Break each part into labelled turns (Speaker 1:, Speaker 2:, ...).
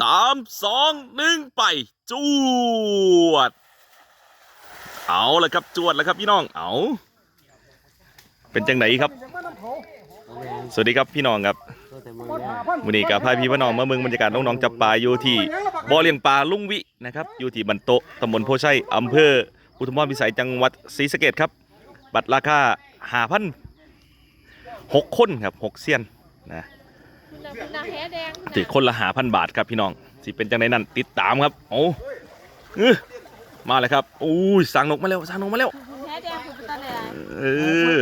Speaker 1: สามสองหนึ่งไป จวด เอาละครับจวดแล้วครับพี่น้องเอาเป็นจังไหนครับ สวัสดีครับพี่น้องครับวันนี้กับพายพี่พี่น้องมาเมืองบรรยากาศน้องๆจับปลาอยู่ที่บ่อเลี้ยงปลาลุงวินะครับ อยู่ที่บันโตะตำบลโพชัยอำเภออุทุมพรพิสัยจังหวัดศรีสะเกษครับ บัตรราคาหาพันหกคนครับหกเซียนนะ
Speaker 2: คุณน่ะคุณนะแฮแดง
Speaker 1: สิคนละหาพันบาทครับพี่น้องสิเป็นจังไดนั่นติดตามครับโอ้อื้อมาเลยครับอู้ยสั่งนกมาแล้วสั่งนกมาแล้ว
Speaker 2: แฮแดงคุณตาเลย
Speaker 1: เออ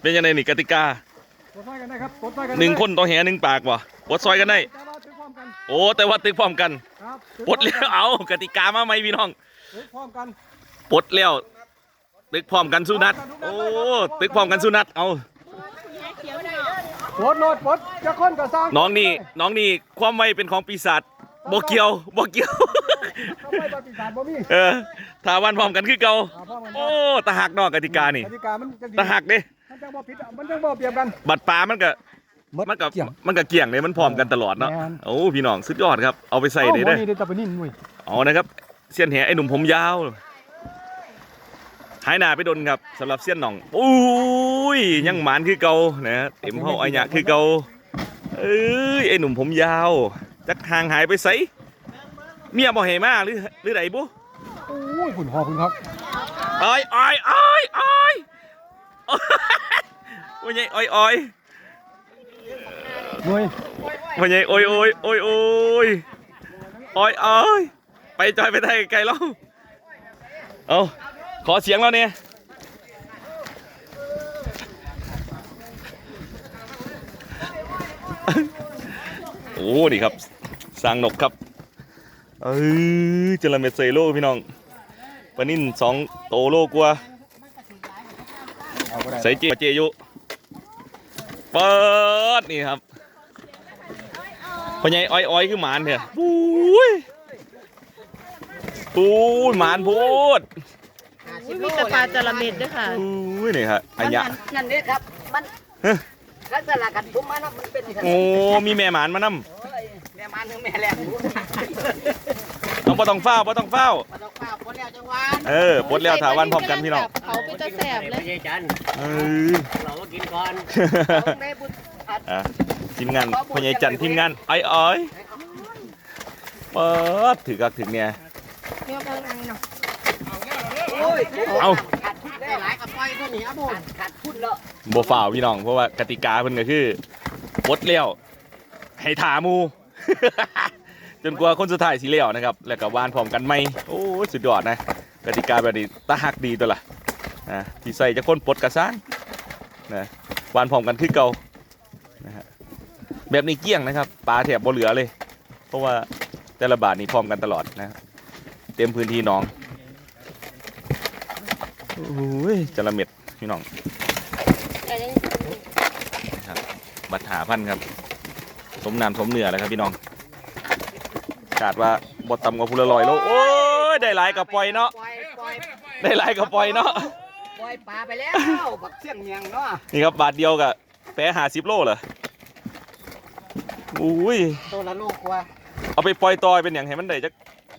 Speaker 1: เป็นยังไงนี่กติกา
Speaker 3: ปดไฟกันได้ครับปดไฟกัน
Speaker 1: หนึ่งคนต่อแหหนึ่งปากวะปลดซอยกันได้
Speaker 3: แต่ว่าถึงพร้อมกัน
Speaker 1: โอ้แต่ว่าตึกพร้อมกัน
Speaker 3: ครับ
Speaker 1: ปลดแล้วเอากติกามาไหมพี่น้อง
Speaker 3: ถึงพร้อมกัน
Speaker 1: ปลดแล้วตึกพร้อมกันสู้นัดโอ้ตึกพร้อมกันสู้นัดเอา
Speaker 2: แฮเขียวหน่อย
Speaker 3: ปลดโหลดปลดจะค้นก็สร้าง
Speaker 1: น้องนี่น้องนี่ความไวเป็นของปีศาจโบเกียวโบเกียว
Speaker 3: ทำไมปฏิบัติบ่มี
Speaker 1: เออถ้าวันพร้อมกันคือเก่า
Speaker 3: อ่าพร้อมกัน
Speaker 1: โอ้ตะหักนอกกติกานี่
Speaker 3: กติกามันจังดี
Speaker 1: ตะหักเด้
Speaker 3: มันจังบ่ผิดอะมันจังบ่เปรียบกัน
Speaker 1: บัตรปลามันก็มันก็
Speaker 3: เกี่ยง
Speaker 1: มันก็เกี่ยงเลยมันพร้อมกันตลอดเนาะ
Speaker 3: แม่น
Speaker 1: โอ้พี่น้องสุดยอดครับเอาไปใส่เลย
Speaker 3: เอ้า
Speaker 1: ได้
Speaker 3: บ่นี่ได้แต่ไปนิ่นหนุ่ย
Speaker 1: เอานะครับเสี้ยนแหไอ้หนุ่มผมยาว หายหนาไปโดนครับสำหรับเสี้ยนหน่องอุ้ยยังหมานคือเก่านะเต็มเฮาไอ้หยะคือเก่าเอ้ยไอ้หนุ่มผมยาวจักห่างหายไปไสเมียบ่ให้มาหรือหรือไดบุ
Speaker 3: โอ้ยคุณหอคุณครับ
Speaker 1: อ้อยอ้อยอ้อยอ้อยว่าไงอ้อยอ้อย
Speaker 3: หน่วย
Speaker 1: ว่าไงโอ้ยโอ้ยโอ้ยโอ้ยอ้อยอ้อยไปจอยไปไทยไกลแล้วเอา ขอเสียงแล้วเนี่ยโอ้นี่ครับสร้างนกครับ เอ้ยจระเม็ดใส่โลพี่น้องปนิ่นสองโตโลกว่า
Speaker 3: เอาบ่ได้
Speaker 1: ใส่เจเจยู่เปิดนี่ครับพ่อใหญ่อ้อยอ้อยคือหมานเถอะปุ้ยปุ้ยหมานพูด
Speaker 2: อุ้ยมีแต่ปลาจระเม็ดด้วยค่ะ
Speaker 1: ปุ้ยนี่ครับอันยะ
Speaker 4: นั่นนี่ครับ มัน
Speaker 1: เฮ้ย
Speaker 4: ลักษณะกันผมมานะมันเป็นขนาด
Speaker 1: โอ้มีแม่หมานมานํ
Speaker 4: เอ้ยแม่มันถึงแม่แหลกหมู
Speaker 1: ต้องบ่ต้องเฝ้าบ่ต้องเฝ้า
Speaker 4: มาต้องป้าคนแล้วจังหวะ
Speaker 1: เออปลดแล้วถาวันพร้อมกันพี่น้อง
Speaker 2: เขาเป็นตะแสบเลย
Speaker 4: ไม่ใช่จัน
Speaker 1: เออ
Speaker 4: เราก็กินก่อนแม่บุญอัด
Speaker 1: อะทีมงานพ่อใหญ่จันทร์ทีมงานอ้อยอ้อยเปิดถือกักถึงเนี่ย
Speaker 2: เรียกว่าไงเนาะ
Speaker 4: โอ้ย
Speaker 1: เอา
Speaker 4: ขาดทุนได้หลายกับไปเท่านี้อะบุญขาดทุนแล้ว
Speaker 1: บ่ฝ่าวพี่น้อง เพราะว่ากติกาเพิ่นก็คือปลดแล้วให้ถาหมู จนกว่าคนสุดท้ายสิเลี้ยวนะครับ แล้วก็วานพร้อมกันไหมโอ้ยสุดยอดนะ กติกาแบบนี้ตาหักดีตัวละนะที่ใส่จะคนปลดกระซ้างนะวานพร้อมกันคือเก่านะฮะแบบนี้เกลี้ยงนะครับปลาแถบบ่เหลือเลย เพราะว่าแต่ละบาทนี่พร้อมกันตลอดนะเต็มพื้นที่หน้อง โอ้ยจระเม็ดพี่น้องบัตรหาพันครับ สมน้ำสมเนื้อแล้วครับพี่น้องกาดว่าบดต่ำกว่าพูละลอยโลโอ้ยได้หลายกับปล่อยเนาะ
Speaker 4: ปล่อยปล่อย
Speaker 1: ได้หลายกับปล่อยเนาะ
Speaker 4: ปล่อยปลาไปแล้วบักเสี่ยงเมียงเนาะ
Speaker 1: นี่ครับบาทเดียวกับแปะหาสิบโลเหรออุ้ย
Speaker 4: ตัวละลูกกว่า
Speaker 1: เอาไปปล่อยต่อยเป็นอย่างให้มันได้จัก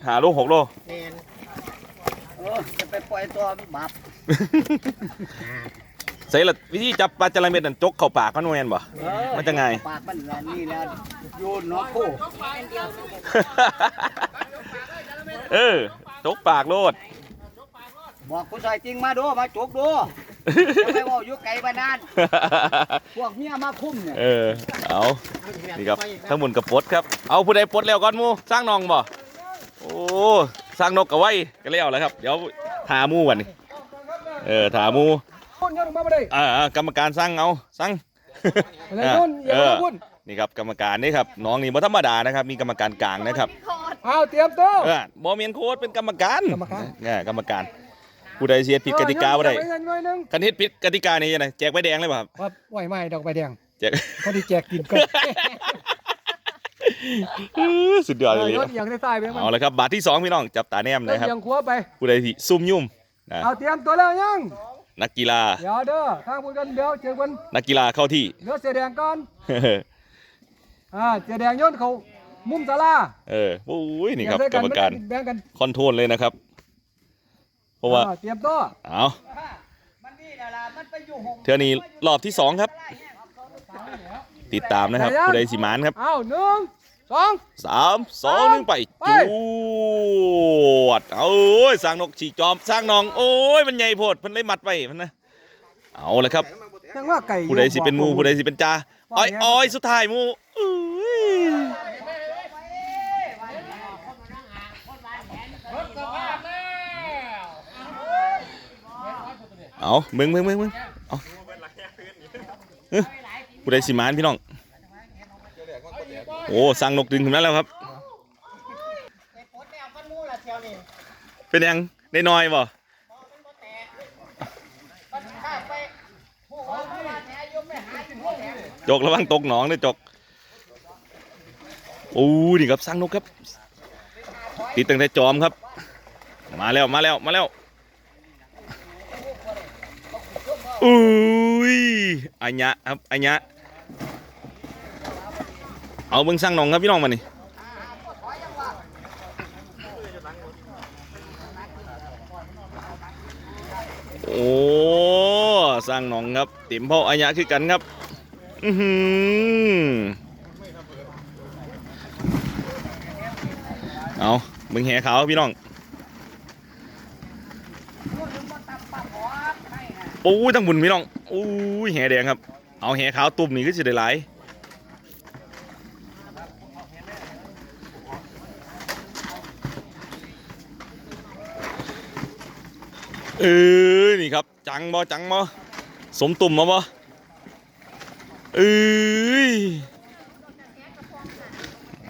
Speaker 1: หาโลหกโล
Speaker 4: เนน เออจะไปปล่อยตัวบาป
Speaker 1: ใส่ละวิธีจับปลาจระเม็ดนั่นจกเข้าปากมันแม่นบ่
Speaker 4: เออ
Speaker 1: มันจะไง
Speaker 4: ปากมันนี่แล้วโยนเนาะคู่
Speaker 1: เออจกปากโลด
Speaker 4: บอกผู้ชายจริงมาดูมาจุกดูจะไปบอกอยู่ไกลบ้านนานพวกเมียมาคุ้มเนี่ย
Speaker 1: เออ เอานี่ครับทั้งหมดกับปลดครับ เอาผู้ใดปลดแล้วก่อนหมูสร้างนองบ่ โอ้สร้างนกกับไว้ก็แล้วแหล้วครับ เดี๋ยวถาหมูวันนี้เออถาหมู
Speaker 3: คนยังลงมาบ่ได้
Speaker 1: อ่าอ่ากรรมการสั่งเอาสั่ง
Speaker 3: อะไรคนอย่า
Speaker 1: เออ
Speaker 3: มาวุ่น
Speaker 1: นี่ครับกรรมการนี่ครับน้องนี่บ่ธรรมดานะครับ มีกรรมการกลางนะครับ
Speaker 3: เอาเตรียมตัว
Speaker 1: เออบ่เมียนโค้ดเป็นกรรมการ
Speaker 3: กรรมการ
Speaker 1: เนี่ยกรรมการผู้ใดเสียผิดกติกาบ่ได้
Speaker 3: เออยังหน่อยหนึง
Speaker 1: คันเฮ็ดผิดกติกานี่ยังไงแจกใบแดงเลยป่ะครับ
Speaker 3: ครับไหวไหมดอกใบแดง
Speaker 1: แจก
Speaker 3: เขาที่แจกกินกัน
Speaker 1: สุดยอดเลย
Speaker 3: รถอย่างได้ทรายไปมัน
Speaker 1: เอาเลยครับบาทที่สองพี่น้องจับตาแนม
Speaker 3: ร
Speaker 1: เลย
Speaker 3: ถ
Speaker 1: ครับ
Speaker 3: อย่างขัวไป
Speaker 1: ผู้ใดที่ซุ่มยุ่มนะ
Speaker 3: เอาเตรียมตัวแล้วยัง
Speaker 1: นักกีฬา
Speaker 3: เดี๋ยวเด้อข้างบนกันเดี๋ยวเจอกัน
Speaker 1: นักกีฬาเข้าที่
Speaker 3: เดี๋ยวเสียแดงก่อนอ่าเจ๊แดงโยนเขามุมศาลา
Speaker 1: เออโอ้ยนี่ครับ
Speaker 3: เต
Speaker 1: กร
Speaker 3: ย
Speaker 1: รมการ
Speaker 3: แบ่งกัน
Speaker 1: คอนโทรลเลยนะครับ เพราะว่า
Speaker 3: อ่เตรียมตัว
Speaker 1: เอา
Speaker 4: มันนี่น่ะล่ะมันไปอยู่ห้อง
Speaker 1: เทื่อนี้รอบที่สองครับ ติดตามนะครับผู้ใดสิมานครับ
Speaker 3: อ้าวหนึ่ง สอง
Speaker 1: สามสองหนึ่งไป
Speaker 3: ไป
Speaker 1: จวดเอาโอ้ยสร้างนกฉีกจอมสร้างนอง โอ้ยมันใหญ่โพดมันเลยมัดไปมันนะเอาเลยครับ
Speaker 3: จังว่าไก่
Speaker 1: ผู้ใดสิเป็นหมูผู้ใดสิเป็นจ่าอ้อยอ้อยสุดท้ายหมูอุ้ยเอามึงมึงมึงมึงเอาเอ้ยผู้ใดสิมานพี่น้อง โอ้สั่งนกดึงขึ้นมาแล้วครับ เป็นยังได้น้อยบ่จกระวังตกหนองเลยจกโอ้นี่ครับสั่งนกครับ ติดตั้งแต่จอมครับ มาแล้วมาแล้วมาแล้วอุ้ยอัญญะครับอัญญะ เอาเบิ่งสั่งหนองครับพี่น้องมานี่โอ้สร้างหนองครับติ่มพ่ออายะคือกันครับอือหือเอามึงแห่ขาวพี่น้องโอ้ยทั้งบุญพี่น้องโอ้ยแห่แดงครับ เอาแห่ขาวตุ่มนี่ก็จะได้หลาย เออนี่ครับ จังบ่จังบ่สมตุ่มมาบ่เอ้ย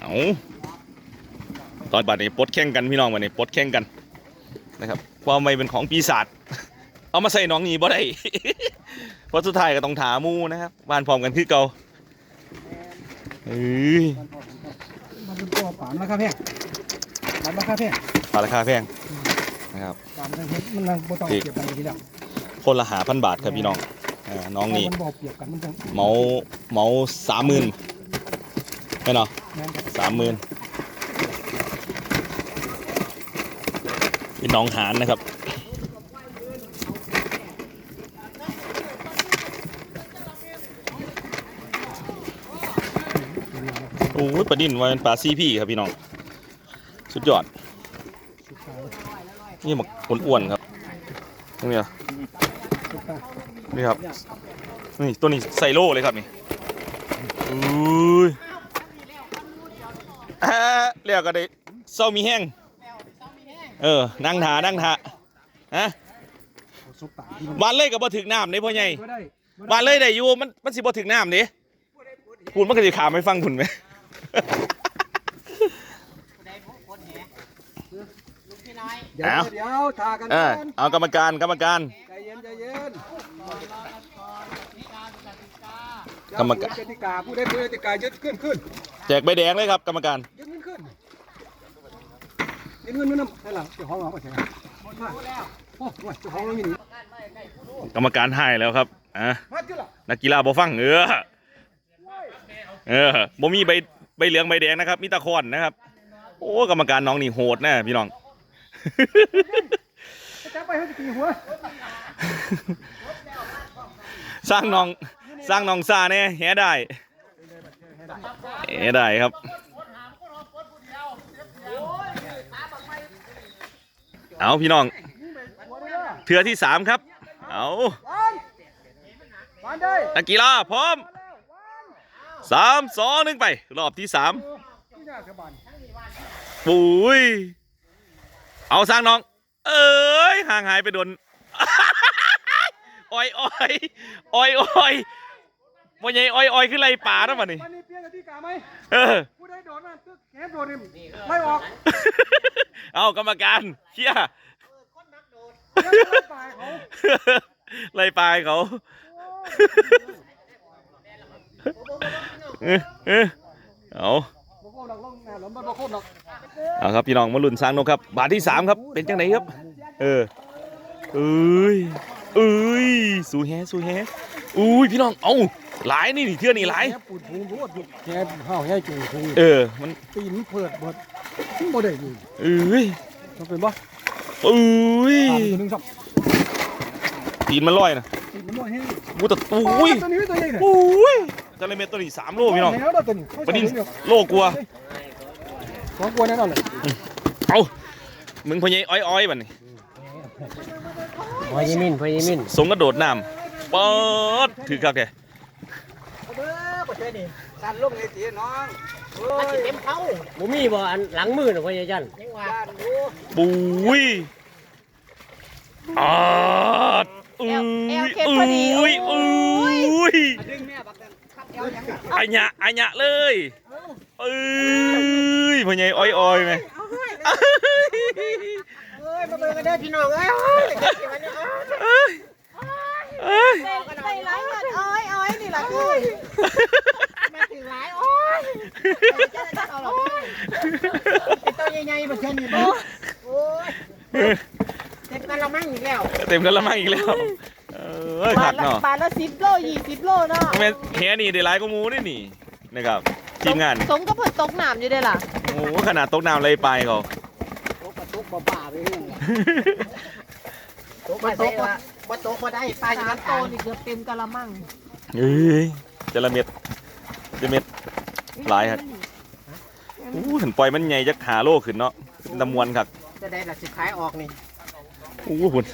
Speaker 1: เอาตอนบัดนี้ปลดแข่งกันพี่น้องบัดนี้ปลดแข่งกันนะครับ ความไม่เป็นของปีศาจเอามาใส่น้องนี่บ่ได้เพราะสุดท้ายก็ต้องถาหมูนะครับบ้านพร้อมกันคือเก่าเอ้ย
Speaker 3: มันเป็นตัวปามราคาแพงมันราคาแพง
Speaker 1: ปลาราคาแพง นะครับ
Speaker 3: ปามมันมันนั่งบ่ต้องเก็บกันทีเดียว
Speaker 1: คนละหาพันบาทครับพี่น้องอ่าน้องนี่
Speaker 3: มันบ่เปรียบกันมันจัง
Speaker 1: เหมาเหมาสามหมื่นไม่เนาะ
Speaker 3: แม่นครับ
Speaker 1: สามหมื่นพี่น้องหารนะครับ โอ้ยปลาดิ้นว่าเป็นปลาซีพี่ครับพี่น้อง สุดยอด
Speaker 3: สุดท้าย
Speaker 1: นี่หมกอ้วนๆครับนี่อะนี่ครับ นี่ตัวนี้ไซโร่เลยครับนี่อุ้ยอ่าเรียกก็ได้เศร้ามีแห้งเออนั่งถานั่งถาฮะ
Speaker 3: เอาสุดตาน
Speaker 1: เลยกับบ่ถึงน้ำนี่พ่อใหญ่
Speaker 3: บา
Speaker 1: นเลยได้อยู่มันมันสิบ่ถึงน้ำนี่คุณมันก็สิขามไม่ฟังคุณไหม
Speaker 3: เดี๋ยว
Speaker 1: เอา
Speaker 3: เดี๋ยวทากัน
Speaker 1: เออ
Speaker 3: ก่อน
Speaker 1: เอากรรมการกรรมการ
Speaker 3: ใจเย็นใจเย็น
Speaker 1: กรรมการ
Speaker 3: กติกาผู้ใดผู้ใดกติกายึดขึ้นขึ้น
Speaker 1: แจกใบแดงเลยครับกรรมการ
Speaker 3: ยึดเงินขึ้นยึดเงินนู่นน่ะให้หลังเจ้าของเราไปใช่ไหมมาโอ้โหเจ้าของเราอยู่นี่
Speaker 1: กรรมการให้แล้วครับอะ
Speaker 3: มาที่ละ
Speaker 1: นักกีฬาบ่ฟังเออเออบ่มีใบใบเหลืองใบแดงนะครับมีตะคอนนะครับ โอ้กรรมการน้องนี่โหดแน่พี่น้อง
Speaker 3: จะไปให้ตีหัว
Speaker 1: สร้างน้องสร้างน้องซาแน่แหได้แหได้ครับเอาพี่น้องเทือที่สามครับ เอา
Speaker 3: วันวันได้
Speaker 1: นักกีฬาพร้อมสามสองหนึ่งไป รอบที่สาม
Speaker 3: ที่หน้าสบาน
Speaker 1: ปุ้ย เอาสร้างน้อง เอ้ยห่างหายไปโดนอ้อยอ้อยอ้อยอ้อยวันใหญ่อ้อยอ้อยขึ้นไรป่าแล้วมันนี่
Speaker 3: วันนี้เปลี่ยนกติกาไหม
Speaker 1: เออ
Speaker 3: ผู้ใดโดดมาตึกแขนโดดนี่ไม่ออก
Speaker 1: เอากรรมการเชี่ย
Speaker 3: เดี๋ยวจะไปเขา
Speaker 1: ไล่ปลายเขาเออเออเอา
Speaker 3: บ่โคตรดอกลงแน่หลมบ่โคตรดอก
Speaker 1: เอาครับพี่น้องมาลุ้นสร้างนกครับ บาทที่สามครับ เป็นจังไหนครับ เออเอ้ยเอ้ยสูแฮสูแฮอุ้ยพี่น้องเอาหลายนี่นี่เทื่อนี่หลาย
Speaker 3: แกปูดพุงรวดแกข้าวแง่จุ่มพุง
Speaker 1: เออมัน
Speaker 3: ตีนเปิดหมดบ่ได้อยู่
Speaker 1: เอ้ย
Speaker 3: มันเป็นบ่
Speaker 1: เอ้ย
Speaker 3: ตามตัวหนึงสับ
Speaker 1: ตีนมันลอยนะ
Speaker 3: ตีนมันน้อยให้
Speaker 1: อู้แต่อุ้ย
Speaker 3: ตัวนี้ตัวใหญ่เนี่ย
Speaker 1: อุ้ย จระเม็ดตัวนี้สามโลพี่น้อง
Speaker 3: แล้วตัวนี้
Speaker 1: ปลานินโลกลัว
Speaker 3: สองกลัวแน่นอนเลย
Speaker 1: เอามึงพะเยอ้อยอ้อยๆบัดนี้
Speaker 5: พอยิมินพอยิมิน
Speaker 1: สงกระโดดน้ำเปิดถือครับแก
Speaker 4: สั่นลงในตีน้องโอ้ย
Speaker 5: เต็มเขาบ่มีบ่อันหลังมือน่ะพ่อใหญ่จัน
Speaker 4: ย่านดู
Speaker 1: ปุ้ยอาดอุ้ย
Speaker 2: เอวเข็มพอดี
Speaker 1: อุ้ยอุ้ย
Speaker 4: ดึงแม่บันขับเอวยัง
Speaker 1: อัญญะอัญญะเลยเอ้ยพะเยอ้อยอ้อยไหม
Speaker 5: เอ้ยมาเบิ่งกันเด้อพี่น้องเอ้ย
Speaker 1: เอ้ย
Speaker 2: ใส่ร้ายกันอ้อยอ้อยนี่แหละคือมาถึงร้ายอ้อย
Speaker 5: ตัวใหญ่ๆบ่เช่นนี่บ่โอ้ยเต็มกะละมังอีกแล้ว
Speaker 1: เต็มกันละมั่งอีกแล้ว เออขัดเนาะ
Speaker 2: บาทละสิบโลยี่สิบโลเนาะ
Speaker 1: แม่นแค่นี้ได้หลายก็มูนี่นี่นะครับทีมงาน
Speaker 2: สมก็เพิ่นตกน้ำอยู่ได้อล่ะ
Speaker 1: โอ้ขนาดตกน้ำเลยไปเขา
Speaker 4: ตกกระตุกบ่ป่าไปเรื่อง
Speaker 5: ตกบ่ตกบ่บ่ตกบ่ได้ปลาอยู่
Speaker 2: สาม
Speaker 5: น้ำ
Speaker 2: โต
Speaker 5: ตาล
Speaker 2: นี่เกือบเต็มกะละมัง
Speaker 1: เอ้ยจระเม็ดจระเม็ดหลายครับอู้ถึงปล่อยมันใหญ่จักหาโลขึ้นเนาะตะมวนครับ
Speaker 5: จะได้ล่ะสิขายออกนี่
Speaker 1: อู้หุ่น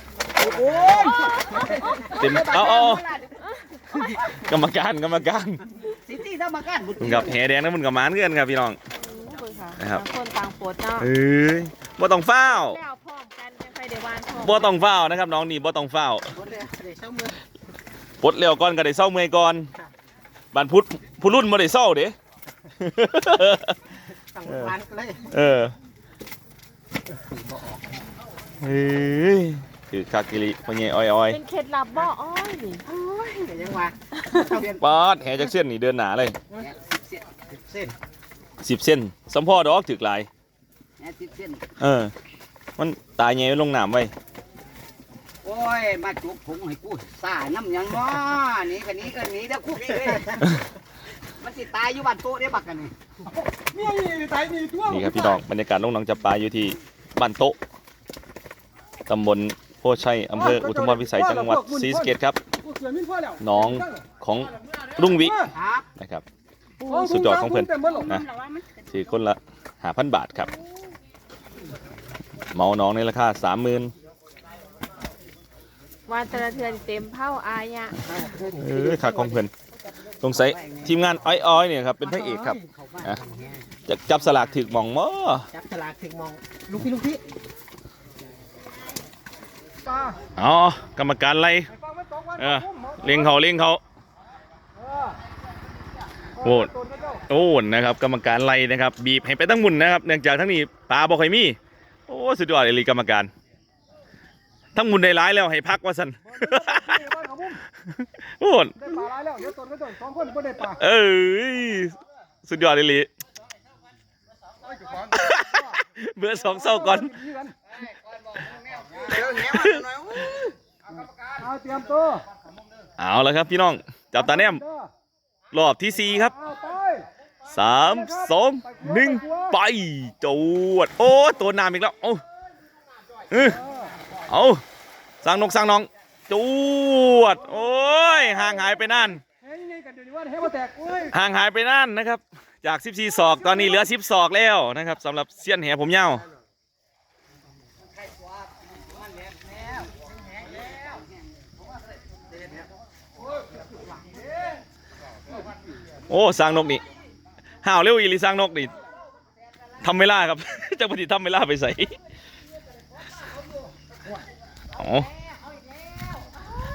Speaker 1: เต็มเอาเอาเอากรรมการกรรมการ
Speaker 4: สิที่ธรรมการบุตร
Speaker 1: มึงกับแหแดงนะมึงกับหมานเกินครับพี่น้อง
Speaker 2: เบิ่งค่ะ
Speaker 1: นะครับ
Speaker 2: ต่างคนต่างปวดเนาะ
Speaker 1: เอ้ยบ่ต้องเฝ้าว
Speaker 2: แล้วพร้อมกันจังไฟเดวานพร้อม
Speaker 1: บ่ต้องเฝ้าวนะครับ น้องนี่บ่ต้องเฝ้าว
Speaker 5: บ่ได้ได้เช้ามื้อ
Speaker 1: ปลดเร็วก่อนก็ได้เศร้าเมื่อยก่อนบันพุทธผู้รุ่นบ่ได้เศร้าเด้
Speaker 5: ตั้งร้านก็เลย
Speaker 1: เออเฮ้ย คือคากิริพ่อใหญ่อ้อยอ้อย
Speaker 2: เป็นเคล็ดลับบ่อ้อยนี่
Speaker 5: โอ้ยก็ยังว่าเส้น
Speaker 1: ปาดแหจักเส้นนี่เดินหนาเลย
Speaker 5: เส้น
Speaker 1: สิบเส้นสมพ่อดอกถึกหลาย
Speaker 4: แง่สิบเส้น
Speaker 1: เออ มันตายใหญ่ลงน้ำไว้
Speaker 4: โอ้ยมาจุกผงให้กูซ่าน้ำหยังบ่หนี่กันนี้กันนี้แล้วกูพี่เอ้ยมันสิตายอยู่บ้านโตได้บักกันนี่
Speaker 3: นี่ตายนี่ตัว
Speaker 1: นี่ครับพี่น้องบรรยากาศลงหนองจับปลาอยู่ที่บ้านโต๊ะตำบล โพชัยอำเภออุทุมพรพิสัยจังหวัดศรีสะเกษครับ
Speaker 3: เสือมิ้นพ่อแล้ว
Speaker 1: น้องของรุ่งวิ
Speaker 4: ครับ
Speaker 1: นะครับ สุดยอดของเพิ่น
Speaker 3: ต็มหมดหรอก
Speaker 1: นะถือคนละหาพันบาทครับเหมาน้องในราคาสามหมื่น
Speaker 2: วานแตะเทือนเต็มเผาอายะ
Speaker 1: เออขาของเพื่อนสงสัยทีมงานอ้อยๆเนี่ยครับเป็นพระเอกครับอะจะจับสลากถึกหมองมั้
Speaker 5: จับฉลากถึงมอง ลูกพี่ลูกพี่
Speaker 1: อ๋อกรรมการไล่เออเลี้ยงเขาเลี้ยงเขาโอ้โอ้นะครับ กรรมการไล่นะครับ บีบให้ไปตั้งหมุนนะครับ เนื่องจากทั้งนี้ปลาบอกให้มี โอ้สุดยอดเลยกรรมการ ทั้งหมุนได้ร้ายแล้วให้พักว่าสันโอ้น
Speaker 3: ได้ปลาหลายแล้วเดี๋ยวตนก็ต้องสองคนบ่ได้ปลา
Speaker 1: เอ้ยสุดยอดเลยลิเบื่อสองเศร้าก่อน
Speaker 4: เดี๋ยวแหงมาหน่อย
Speaker 3: เอาเตรียมตัว
Speaker 1: เอาละครับพี่น้อง จับตาแนมรอบที่สี่ครับ
Speaker 3: เอาไป
Speaker 1: สามสองหนึ่งไปจวด โอ้ตัวน้ำอีกแล้วเอาเออเอาสร้างนกสร้างน้องจวด โอ้ยห่างหายไปนั่น
Speaker 3: เฮ้ยนี่กันเดี๋ยวนี้ว่าให้มาแตกเอ้ย
Speaker 1: ห่างหายไปนั่นนะครับ จาก 14ศอกตอนนี้เหลือ 10ศอกแล้วนะครับสำหรับเสี้ยนแหผมยา โอ้สร้างนกนี่ห่าวเร็วอีลีสร้างนกนี่ทำเวลาครับ เจ้าปฏิทำเวลาไปใส่โอ้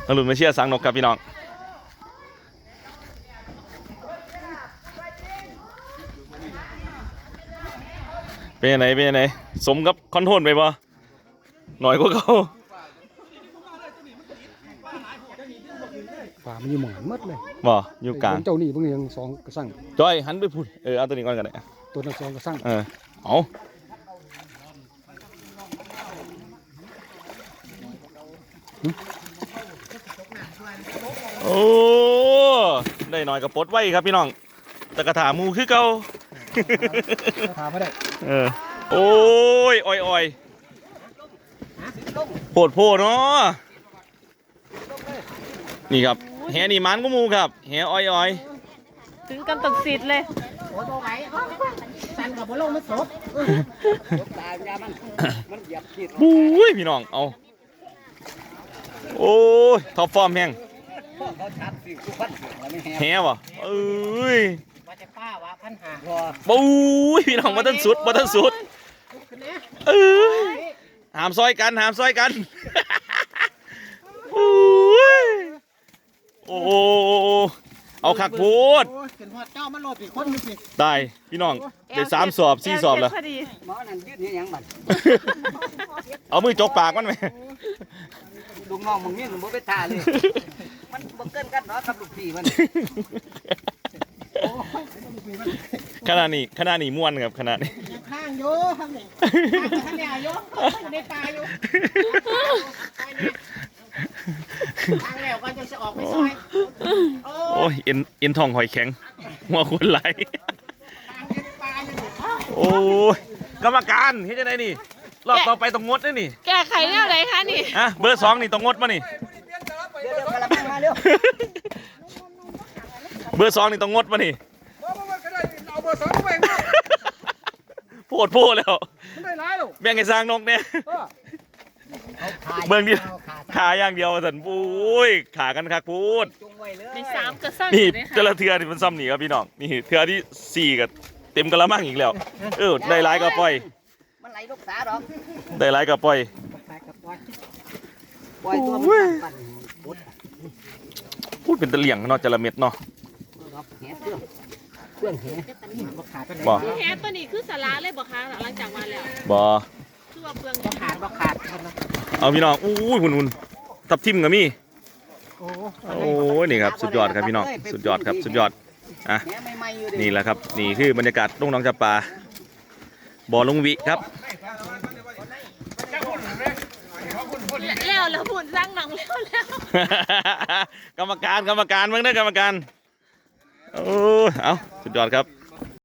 Speaker 1: ตำรวจมาเชียร์สร้างนกครับพี่น้องเป็นยังไงเป็นยังไงสมกับคอนโทรลไปปะหน่อยกว่าเขา
Speaker 3: ปลามันอยู่หมอนหมดเลย
Speaker 1: บ่อยู่กลาง
Speaker 3: เจ้านี่เพิ่งยังสองกระสัง
Speaker 1: จอยหันไปพูดเออเอาตัวนี้ก่อนกันเลย
Speaker 3: ตัวนั้นสองกระสัง
Speaker 1: เออเอาโอ้ได้หน่อยกับปลดไว้ครับพี่น้องแต่กระถาหมูคือเก่า
Speaker 3: ถามไม่ได้
Speaker 1: เออโอ้ยอ้อยอ้อยโผดโพเนาะนี่ครับ แหนี่มันก็มูครับแหอ้อยอ้อย
Speaker 2: ถึงกำตัดสิทธิ์เลย
Speaker 5: โอ้ยบ่ไหวสันกับบ่ลงไม่สด
Speaker 4: ตายามันมันเหยียบขีด
Speaker 1: บุ้ยพี่น้องเอาโอ้ยท็อปฟอร์มแห้ง
Speaker 4: พวกเขาชัดสิกูพันเสียงแล้วไม่แหบ
Speaker 1: แหวะเอ้ย
Speaker 5: ว่าจะป้าว่าพันหา
Speaker 4: พอ
Speaker 1: ปุ้ยพี่น้องมาทันสุดมาทันสุด
Speaker 5: ขึ้นนะ
Speaker 1: เอ้ยหามซอยกันหามซอยกัน โอ้ยโอ้โหเอาคักพูด
Speaker 5: โอ้ยขึ้นฮอดเจ้ามันโลดอีกคนนึงสิ
Speaker 1: ได้พี่น้องได้สามสอบสี่สอบแล้ว
Speaker 2: พอดี
Speaker 4: หมอนั่นยืดนี่ยังบัด
Speaker 1: เอามือจกปากมันไหม
Speaker 4: ลูกน้องมึงนี่หนูบ่ไปท่าเลย มันบ่เกินกันเนาะกับลูกพี่มัน
Speaker 1: ขนาดนี้ขนาดนี้ม่วนครับขนาดนี้
Speaker 5: ยังข้างอยู่ข้างนี่ข้างข้างเนี่ยอยู่ในป่าอยู่ไปเนี่ยทางแล้วก็จะจะ ออกไปซอยโอ้
Speaker 1: โอ้ยเอ็นเอ็นทองหอยแข็งหัวคนไหล
Speaker 5: ทางอยู่ในป่าอยู่นี่
Speaker 1: โอ้ยกรรมการเฮ็ดจังไดนี่รอบต่อไปต้องงดด้วยนี่
Speaker 2: แก้ไขแนวไหนคะนี่
Speaker 1: อะเบอร์สองนี่ต้องงดมานี่
Speaker 4: เดี๋ยวเดี๋ยวกระมังมาเร็ว
Speaker 1: เบอร์สองนี่ต้องงดมานี่
Speaker 3: เอาเบอร์สองไปมา
Speaker 1: โพดโพดแล้ว
Speaker 3: ไม่ได้ร้ายหรอก
Speaker 1: แบ่งให้สร้างนกเนี่ยเบิ่งดิ ขาอย่างเดียวสันปุ้ยขากันคักพูด
Speaker 4: จงไว้เลย
Speaker 2: ในสามกระสั่ง
Speaker 1: นี่
Speaker 2: เลย
Speaker 1: แต่ละเทือนี่มันซ้ำนี่ครับพี่น้องนี่เทือที่สี่กับเต็มกระมังอีกแล้ว เออได้หลายก็ปล่อย
Speaker 4: มันไหลลูกสาดอก
Speaker 1: ได้หลายก็ปล่อย
Speaker 5: ไปกับปล่อย
Speaker 4: ปล่อยตัวมันปั่นปุด
Speaker 1: พูดเป็นตะเหลี่ยงเนาะจระเม็ดเนาะ
Speaker 4: ดอกแหเครื่องเครื่องแห
Speaker 5: บ่ขาดไปไหน
Speaker 1: บ่
Speaker 2: แฮตัวนี้คือสาระเลยบอกคะหลังจากมาแล้ว
Speaker 1: บ่
Speaker 2: คือว่าเปลือง
Speaker 5: บ่ขาดบ่ขาดคนนะ
Speaker 1: เอาพี่น้องอู้ยหุ่นหุ่น ทับทิมกับมี่
Speaker 5: โอ้
Speaker 1: โอ้ยนี่ครับสุดยอดครับพี่น้องสุดยอดครับสุดยอดอะ
Speaker 4: แหใหม่ๆอยู่เด้
Speaker 1: นี่แหละครับนี่คือบรรยากาศลงหน้องจับปลาบ่อลุงวิครับ
Speaker 2: แล้วแล้วผุนสร้างหนังแล้วแล้ว
Speaker 1: กรรมการกรรมการเมื่อได้อกรรมการโอ้ยเอาสุดยอดครับ